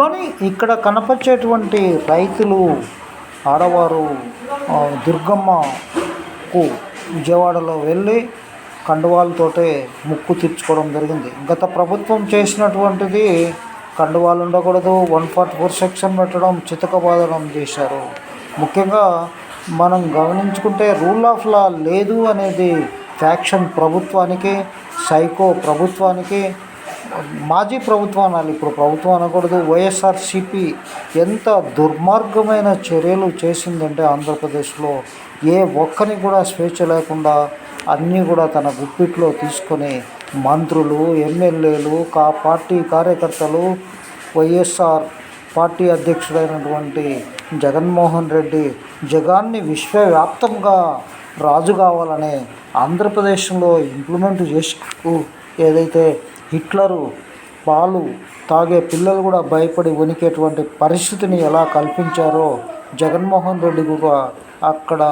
కానీ ఇక్కడ కనపరిచేటువంటి రైతులు ఆడవారు దుర్గమ్మకు విజయవాడలో వెళ్ళి కండువాలతోటే ముక్కు తీర్చుకోవడం జరిగింది. గత ప్రభుత్వం చేసినటువంటిది కండువాలు ఉండకూడదు వన్ ఫార్టీ ఫోర్ సెక్షన్ పెట్టడం చితకబాదడం చేశారు. ముఖ్యంగా మనం గమనించుకుంటే రూల్ ఆఫ్ లా లేదు అనేది ఫ్యాక్షన్ ప్రభుత్వానికి సైకో ప్రభుత్వానికి మాజీ ప్రభుత్వం అనాలి ఇప్పుడు ప్రభుత్వం అనకూడదు వైఎస్ఆర్సిపి ఎంత దుర్మార్గమైన చర్యలు చేసిందంటే ఆంధ్రప్రదేశ్లో ఏ ఒక్కని కూడా స్వేచ్ఛ లేకుండా అన్నీ కూడా తన గుప్పిట్లో తీసుకొని మంత్రులు ఎమ్మెల్యేలు కా పార్టీ కార్యకర్తలు వైఎస్ఆర్ పార్టీ అధ్యక్షుడైనటువంటి జగన్మోహన్ రెడ్డి జగాన్ని విశ్వవ్యాప్తంగా రాజు కావాలనే ఆంధ్రప్రదేశ్లో ఇంప్లిమెంట్ చేసుకు ఏదైతే హిట్లరు పాలు తాగే పిల్లలు కూడా భయపడి వణికేటువంటి పరిస్థితిని ఎలా కల్పించారో జగన్మోహన్ రెడ్డి కూడా అక్కడ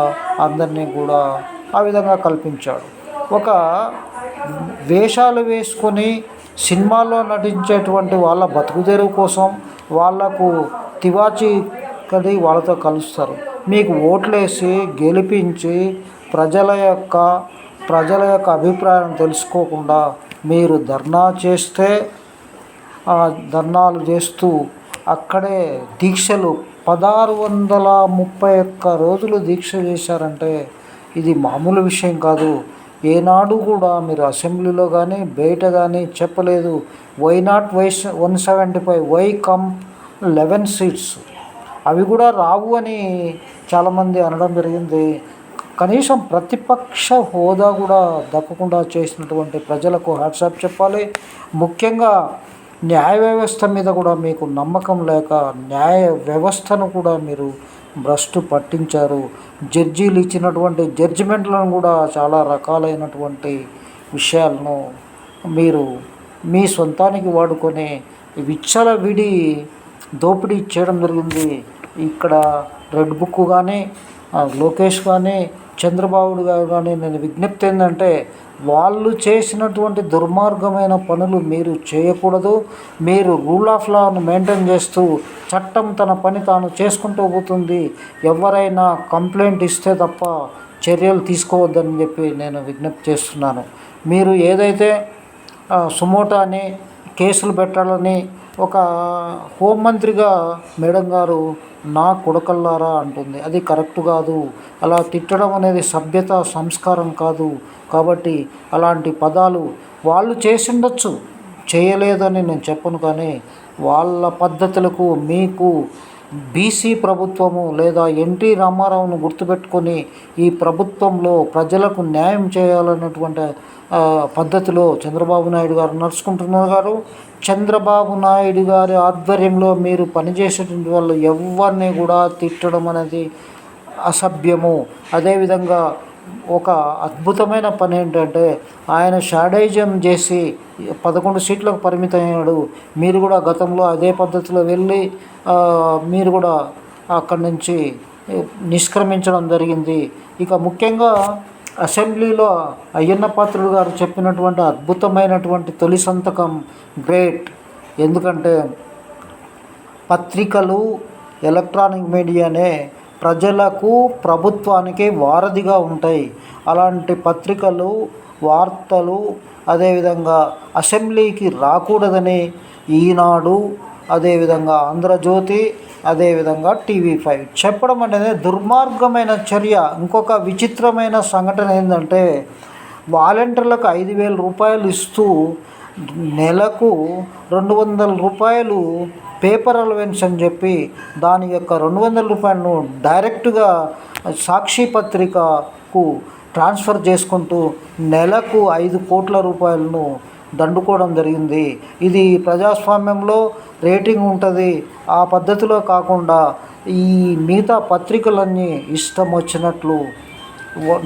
అందరినీ కూడా ఆ విధంగా కల్పించాడు. ఒక వేషాలు వేసుకొని సినిమాల్లో నటించేటువంటి వాళ్ళ బతుకుదేరు కోసం వాళ్ళకు తివాచి కది వాళ్ళతో కలుస్తారు. మీకు ఓట్లేసి గెలిపించి ప్రజల యొక్క ప్రజల యొక్క అభిప్రాయం తెలుసుకోకుండా మీరు ధర్నా చేస్తే ఆ ధర్నాలు చేస్తూ అక్కడే దీక్షలు పదహారు వందల ముప్పై ఒక్క రోజులు దీక్ష చేశారంటే ఇది మామూలు విషయం కాదు. ఏనాడు కూడా మీరు అసెంబ్లీలో కానీ బయట కానీ చెప్పలేదు. Why not why one seventy five why come eleven seats. అవి కూడా రావు అని చాలామంది అనడం జరిగింది. కనీసం ప్రతిపక్ష హోదా కూడా దక్కకుండా చేసినటువంటి ప్రజలకు హ్యాట్సాప్ చెప్పాలి. ముఖ్యంగా న్యాయ వ్యవస్థ మీద కూడా మీకు నమ్మకం లేక న్యాయ వ్యవస్థను కూడా మీరు భ్రష్టు పట్టించారు. జడ్జీలు ఇచ్చినటువంటి జడ్జిమెంట్లను కూడా చాలా రకాలైనటువంటి విషయాలను మీరు మీ సొంతానికి వాడుకొని విచ్చల విడి దోపిడీ చేయడం జరిగింది. ఇక్కడ రెడ్ బుక్ కానీ లోకేష్ కానీ చంద్రబాబు గారు కానీ నేను విజ్ఞప్తి ఏంటంటే వాళ్ళు చేసినటువంటి దుర్మార్గమైన పనులు మీరు చేయకూడదు. మీరు రూల్ ఆఫ్ లాను మెయింటైన్ చేస్తూ చట్టం తన పని తాను చేసుకుంటూ పోతుంది. ఎవరైనా కంప్లైంట్ ఇస్తే తప్ప చర్యలు తీసుకోవద్దని చెప్పి నేను విజ్ఞప్తి చేస్తున్నాను. మీరు ఏదైతే సుమోటాని కేసులు పెట్టాలని ఒక హోంమంత్రిగా మేడం గారు నా కొడకల్లారా అంటుంది. అది కరెక్ట్ కాదు. అలా తిట్టడం అనేది సభ్యత సంస్కారం కాదు. కాబట్టి అలాంటి పదాలు వాళ్ళు చేసిండొచ్చు. చేయలేదని నేను చెప్పను కానీ వాళ్ళ పద్ధతులకు మీకు బీసీ ప్రభుత్వము లేదా ఎన్టీ రామారావును గుర్తుపెట్టుకొని ఈ ప్రభుత్వంలో ప్రజలకు న్యాయం చేయాలన్నటువంటి పద్ధతిలో చంద్రబాబు నాయుడు గారు నడుచుకుంటున్నారు గారు. చంద్రబాబు నాయుడు గారి ఆధ్వర్యంలో మీరు పనిచేసేటువంటి వాళ్ళు ఎవరిని కూడా తిట్టడం అనేది అసభ్యము. అదేవిధంగా ఒక అద్భుతమైన పని ఏంటంటే ఆయన షాడైజం చేసి పదకొండు సీట్లకు పరిమితమయ్యాడు. మీరు కూడా గతంలో అదే పద్ధతిలో వెళ్ళి మీరు కూడా అక్కడి నుంచి నిష్క్రమించడం జరిగింది. ఇక ముఖ్యంగా అసెంబ్లీలో అయ్యన్న పాత్రుడు గారు చెప్పినటువంటి అద్భుతమైనటువంటి తొలి సంతకం గ్రేట్. ఎందుకంటే పత్రికలు ఎలక్ట్రానిక్ మీడియానే ప్రజలకు ప్రభుత్వానికి వారధిగా ఉంటాయి. అలాంటి పత్రికలు వార్తలు అదేవిధంగా అసెంబ్లీకి రాకూడదని ఈనాడు అదేవిధంగా ఆంధ్రజ్యోతి అదేవిధంగా టీవీ ఫైవ్. చెప్పడం అనేది దుర్మార్గమైన చర్య. ఇంకొక విచిత్రమైన సంఘటన ఏంటంటే వాలంటీర్లకు ఐదు వేల రూపాయలు ఇస్తూ నెలకు రెండు వందల రూపాయలు పేపర్ అలవెన్స్ అని చెప్పి దాని యొక్క రెండు వందల రూపాయలను డైరెక్ట్గా సాక్షి పత్రికకు ట్రాన్స్ఫర్ చేసుకుంటూ నెలకు ఐదు కోట్ల రూపాయలను దండుకోవడం జరిగింది. ఇది ప్రజాస్వామ్యంలో రేటింగ్ ఉంటుంది. ఆ పద్ధతిలో కాకుండా ఈ మిగతా పత్రికలన్నీ ఇష్టం వచ్చినట్లు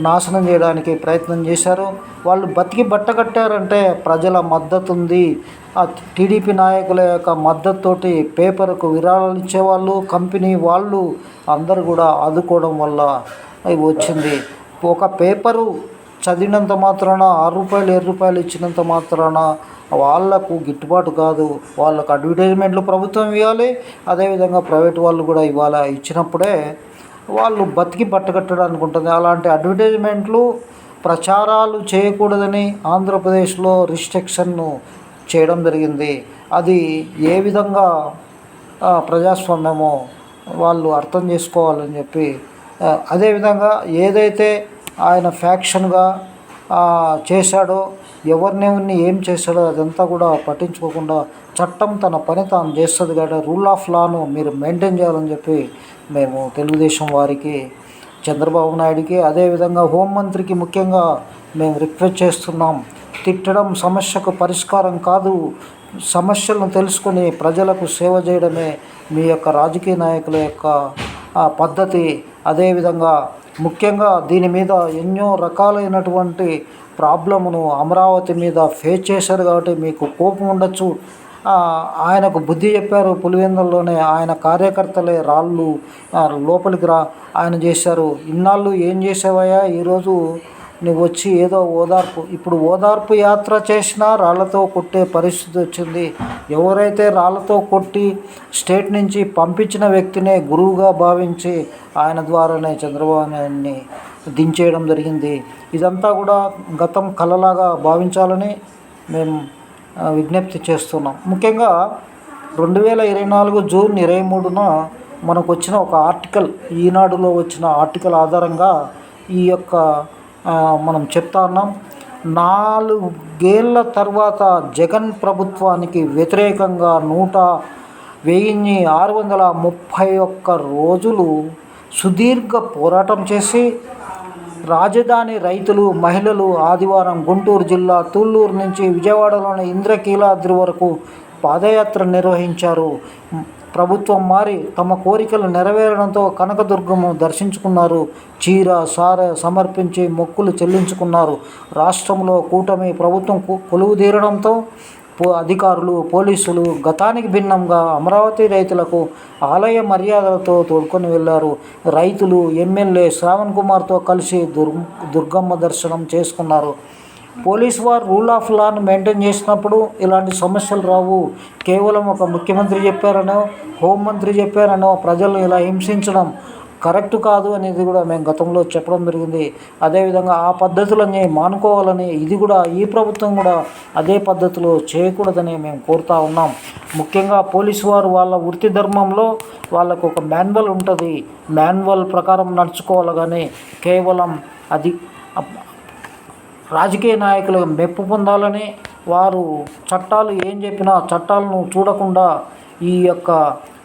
నాశనం చేయడానికి ప్రయత్నం చేశారు. వాళ్ళు బతికి బట్టకట్టారంటే ప్రజల మద్దతు ఉంది ఆ టీడీపీ నాయకుల యొక్క మద్దతుతోటి పేపర్కు విరాళాలు ఇచ్చేవాళ్ళు కంపెనీ వాళ్ళు అందరూ కూడా ఆదుకోవడం వల్ల వచ్చింది. ఒక పేపరు చదివినంత మాత్రాన ఆరు రూపాయలు ఏడు రూపాయలు ఇచ్చినంత మాత్రాన వాళ్ళకు గిట్టుబాటు కాదు. వాళ్ళకు అడ్వర్టైజ్మెంట్లు ప్రభుత్వం ఇవ్వాలి. అదేవిధంగా ప్రైవేట్ వాళ్ళు కూడా ఇవ్వాలి ఇచ్చినప్పుడే వాళ్ళు బతికి పట్టగట్టడానికి ఉంటుంది అలాంటి అడ్వర్టైజ్మెంట్లు ప్రచారాలు చేయకూడదని ఆంధ్రప్రదేశ్లో రిస్ట్రిక్షన్ను చేయడం జరిగింది. అది ఏ విధంగా ప్రజాస్వామ్యమో వాళ్ళు అర్థం చేసుకోవాలని చెప్పి అదేవిధంగా ఏదైతే ఆయన ఫ్యాక్షన్గా చేశాడో ఎవరిని ఎవరిని ఏం చేశాడో అదంతా కూడా పట్టించుకోకుండా చట్టం తన పని తాను చేస్తుంది కాబట్టి రూల్ ఆఫ్ లాను మీరు మెయింటైన్ చేయాలని చెప్పి మేము తెలుగుదేశం వారికి చంద్రబాబు నాయుడికి అదేవిధంగా హోంమంత్రికి ముఖ్యంగా మేము రిక్వెస్ట్ చేస్తున్నాం. తిట్టడం సమస్యకు పరిష్కారం కాదు. సమస్యలను తెలుసుకొని ప్రజలకు సేవ చేయడమే మీ యొక్క రాజకీయ నాయకుల యొక్క పద్ధతి. అదేవిధంగా ముఖ్యంగా దీని మీద ఎన్నో రకాలైనటువంటి ప్రాబ్లమును అమరావతి మీద ఫేస్ చేశారు కాబట్టి మీకు కోపం ఉండొచ్చు. ఆయనకు బుద్ధి చెప్పారు. పులివెందుల్లోనే ఆయన కార్యకర్తలే రాళ్ళు లోపలికి రా ఆయన చేశారు. ఇన్నాళ్ళు ఏం చేసావయ్యా ఈరోజు నువ్వు వచ్చి ఏదో ఓదార్పు. ఇప్పుడు ఓదార్పు యాత్ర చేసినా రాళ్ళతో కొట్టే పరిస్థితి వచ్చింది. ఎవరైతే రాళ్ళతో కొట్టి స్టేట్ నుంచి పంపించిన వ్యక్తినే గురువుగా భావించి ఆయన ద్వారానే చంద్రబాబు నాయుడిని దించేయడం జరిగింది. ఇదంతా కూడా గతం కలలాగా భావించాలని మేము విజ్ఞప్తి చేస్తున్నాం. ముఖ్యంగా రెండు వేల ఇరవై నాలుగు జూన్ ఇరవై మూడున మనకు వచ్చిన ఒక ఆర్టికల్ ఈనాడులో వచ్చిన ఆర్టికల్ ఆధారంగా ఈ యొక్క మనం చెప్తా ఉన్నాం. నాలుగేళ్ళ తర్వాత జగన్ ప్రభుత్వానికి వ్యతిరేకంగా నూట వెయ్యి ఆరు వందల ముప్పై ఒక్క రోజులు సుదీర్ఘ పోరాటం చేసి రాజధాని రైతులు మహిళలు ఆదివారం గుంటూరు జిల్లా తుళ్ళూరు నుంచి విజయవాడలోని ఇంద్రకీలాద్రి వరకు పాదయాత్ర నిర్వహించారు. ప్రభుత్వం మారి తమ కోరికలు నెరవేరడంతో కనకదుర్గము దర్శించుకున్నారు. చీర సార సమర్పించి మొక్కులు చెల్లించుకున్నారు. రాష్ట్రంలో కూటమి ప్రభుత్వం కు- కొలువు తీరడంతో అధికారులు పోలీసులు గతానికి భిన్నంగా అమరావతి రైతులకు ఆలయ మర్యాదలతో తోడుకొని వెళ్ళారు రైతులు ఎమ్మెల్యే శ్రావణ్ కుమార్తో కలిసి దుర్ దుర్గమ్మ దర్శనం చేసుకున్నారు. పోలీస్ వారు రూల్ ఆఫ్ లాను మెయింటైన్ చేసినప్పుడు ఇలాంటి సమస్యలు రావు. కేవలం ఒక ముఖ్యమంత్రి చెప్పారనో హోంమంత్రి చెప్పారనో ప్రజలను ఇలా హింసించడం కరెక్ట్ కాదు అనేది కూడా మేము గతంలో చెప్పడం జరిగింది. అదేవిధంగా ఆ పద్ధతులని మానుకోవాలని ఇది కూడా ఈ ప్రభుత్వం కూడా అదే పద్ధతిలో చేయకూడదని మేము కోరుతా ఉన్నాం. ముఖ్యంగా పోలీసు వారు వాళ్ళ వృత్తి ధర్మంలో వాళ్ళకు ఒక మాన్యువల్ ఉంటుంది. మాన్యువల్ ప్రకారం నడుచుకోవాలి కానీ కేవలం అది రాజకీయ నాయకులు మెప్పు పొందాలని వారు చట్టాలు ఏం చెప్పినా చట్టాలను చూడకుండా ఈ యొక్క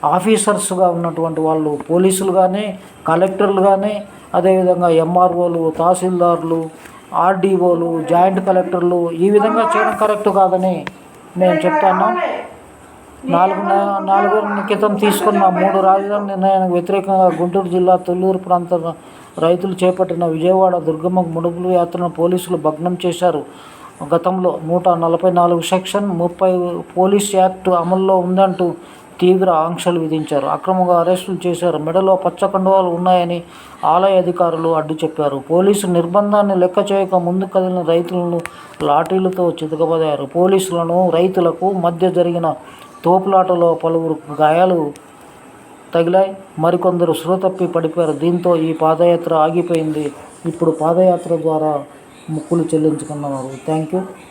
ఆఫీసర్స్గా ఉన్నటువంటి వాళ్ళు పోలీసులు కానీ కలెక్టర్లు కానీ అదేవిధంగా ఎంఆర్ఓలు తహసీల్దార్లు ఆర్డీఓలు జాయింట్ కలెక్టర్లు ఈ విధంగా చేయడం కరెక్ట్ కాదని నేను చెప్తాను. నాలుగు నాలుగు క్రితం తీసుకున్న మూడు రాజధాని నిర్ణయానికి వ్యతిరేకంగా గుంటూరు జిల్లా తొల్లూరు ప్రాంత రైతులు చేపట్టిన విజయవాడ దుర్గమ్మ ముడుపులు యాత్రను పోలీసులు భగ్నం చేశారు. గతంలో నూట నలభై నాలుగు సెక్షన్ ముప్పై పోలీస్ యాక్ట్ అమల్లో ఉందంటూ తీవ్ర ఆంక్షలు విధించారు. అక్రమంగా అరెస్టులు చేశారు. మెడలో పచ్చ కండువాలు ఉన్నాయని ఆలయ అధికారులు అడ్డు చెప్పారు. పోలీసు నిర్బంధాన్ని లెక్క చేయక ముందు కదిలిన రైతులను లాఠీలతో చితకబదారు. పోలీసులను రైతులకు మధ్య జరిగిన తోపులాటలో పలువురు గాయాలు తగిలాయి. మరికొందరు శ్రోతప్పి పడిపోయారు. దీంతో ఈ పాదయాత్ర ఆగిపోయింది. ఇప్పుడు పాదయాత్ర ద్వారా ముక్కులు చెల్లించుకున్నారు థ్యాంక్ యూ